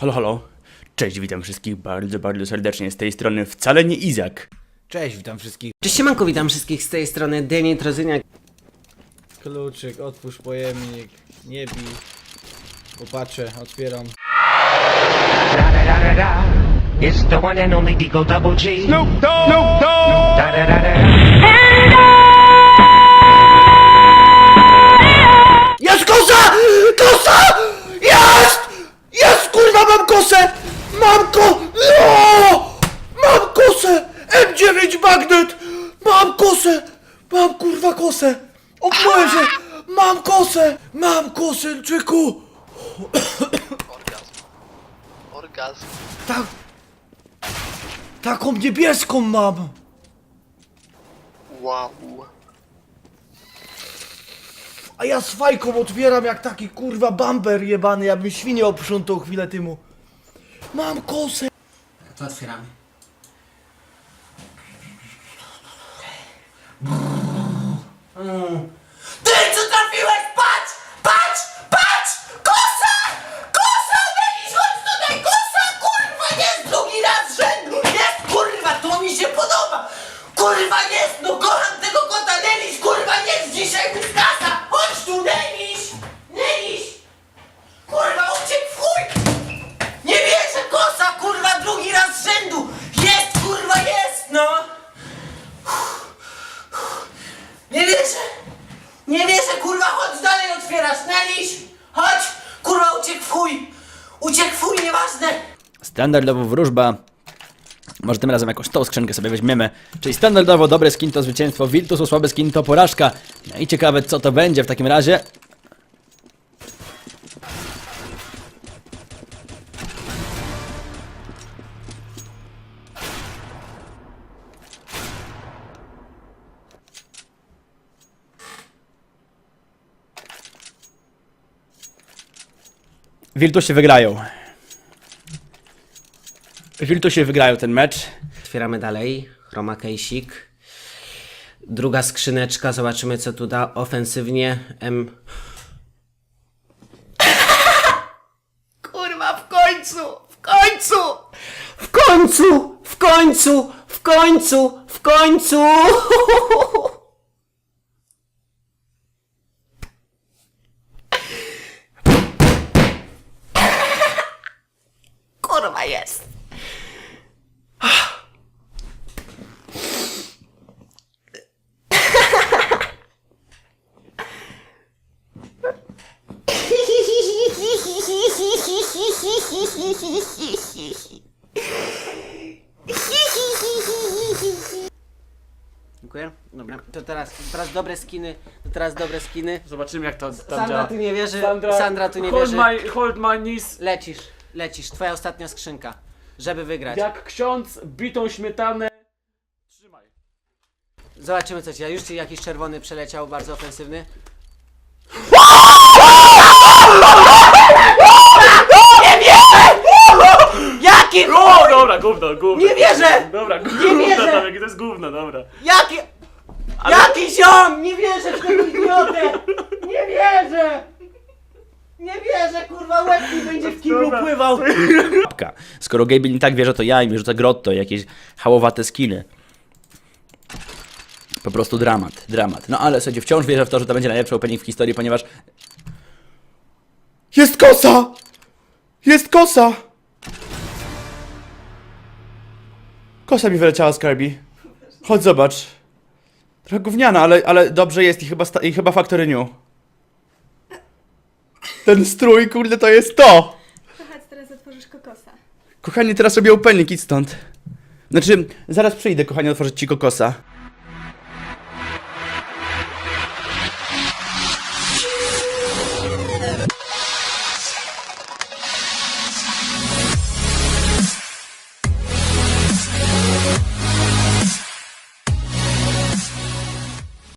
Halo, halo. Cześć, witam wszystkich bardzo, bardzo serdecznie z tej strony wcale nie Izak. Cześć, witam wszystkich. Cześć, siemanko, witam wszystkich z tej strony Deni Trozyniak. Kluczyk, otwórz pojemnik, nie bij. Popatrzę, otwieram. da da da da da. It's the one and only Digo Double G. Snoop Dogg. Snoop Dogg. Da da da da. Mam, kurwa, kosę! O Boże! Mam kosę! Mam kosę, czyku! Orgazm. Tak... Taką niebieską mam! Wow. A ja z fajką otwieram jak taki kurwa bamber jebany, ja bym świnię oprzątał chwilę temu. Mam kosę! To otwieramy. Ty, co trafiłeś? Patrz! Patrz! Patrz! Kosa! Kosa! Denis, chodź tutaj! Kosa! Kurwa, jest drugi raz z rzędu! Jest, kurwa, to mi się podoba! Kurwa, jest! No kocham tego kota! Denis, kurwa, jest dzisiaj wyskasa! Chodź tu, Denis! Denis! Kurwa, uciekł w chuj! Nie wierzę, kosa, kurwa, drugi raz z rzędu! Jest, kurwa, jest, no! Nie wierzę! Nie wierzę, kurwa, chodź dalej otwierasz, Neliś! Chodź! Kurwa, uciekł w chuj! Uciekł w chuj, nieważne! Standardowo wróżba. Może tym razem jakąś tą skrzynkę sobie weźmiemy. Czyli standardowo dobre skin to zwycięstwo, Wiltus słaby skin to porażka. No i ciekawe co to będzie w takim razie. Wiltusie wygrają. Wiltusie wygrają ten mecz. Otwieramy dalej. Chroma Kejsik. Druga skrzyneczka, zobaczymy co tu da. Ofensywnie. M. Kurwa, w końcu! W końcu! W końcu! W końcu! W końcu! W końcu! Kurwa jest! Dziękuję. Dobra, to teraz, teraz dobre skiny, to teraz dobre skiny. Zobaczymy jak to tam Sandra działa. tu nie wierzy, Sandra, tu nie hold wierzy. My, hold my knees. Lecisz, lecisz, twoja ostatnia skrzynka, żeby wygrać. Jak ksiądz bitą śmietanę. Trzymaj. Zobaczymy co ci, już ci jakiś czerwony przeleciał, bardzo ofensywny. Nie wierzę! Jaki O, dobra, gówno, gówno. Nie wierzę! Dobra, gówno, wierzę! tam, jakie to jest gówno, dobra. Jaki... Jaki ziom! Nie wierzę w tego idiotę! Nie wierzę! Nie wierzę, kurwa, łeb mi będzie w kiblu pływał! Papka. Skoro Gabe nie tak wierzy, to ja i mi rzuca grotto, jakieś hałowate skiny. Po prostu dramat, dramat. No ale słuchajcie, wciąż wierzę w to, że to będzie najlepszy opening w historii, ponieważ... Jest kosa! Jest kosa! Kosa mi wyleciała z Kirby. Chodź zobacz. Trochę gówniana, ale, ale dobrze jest i chyba, sta- i chyba Factory New. Ten strój, kurde, to jest to! Chodź, teraz otworzysz kokosa. Kochanie, teraz robię opening, idź stąd. Znaczy, zaraz przyjdę, kochanie, otworzyć ci kokosa.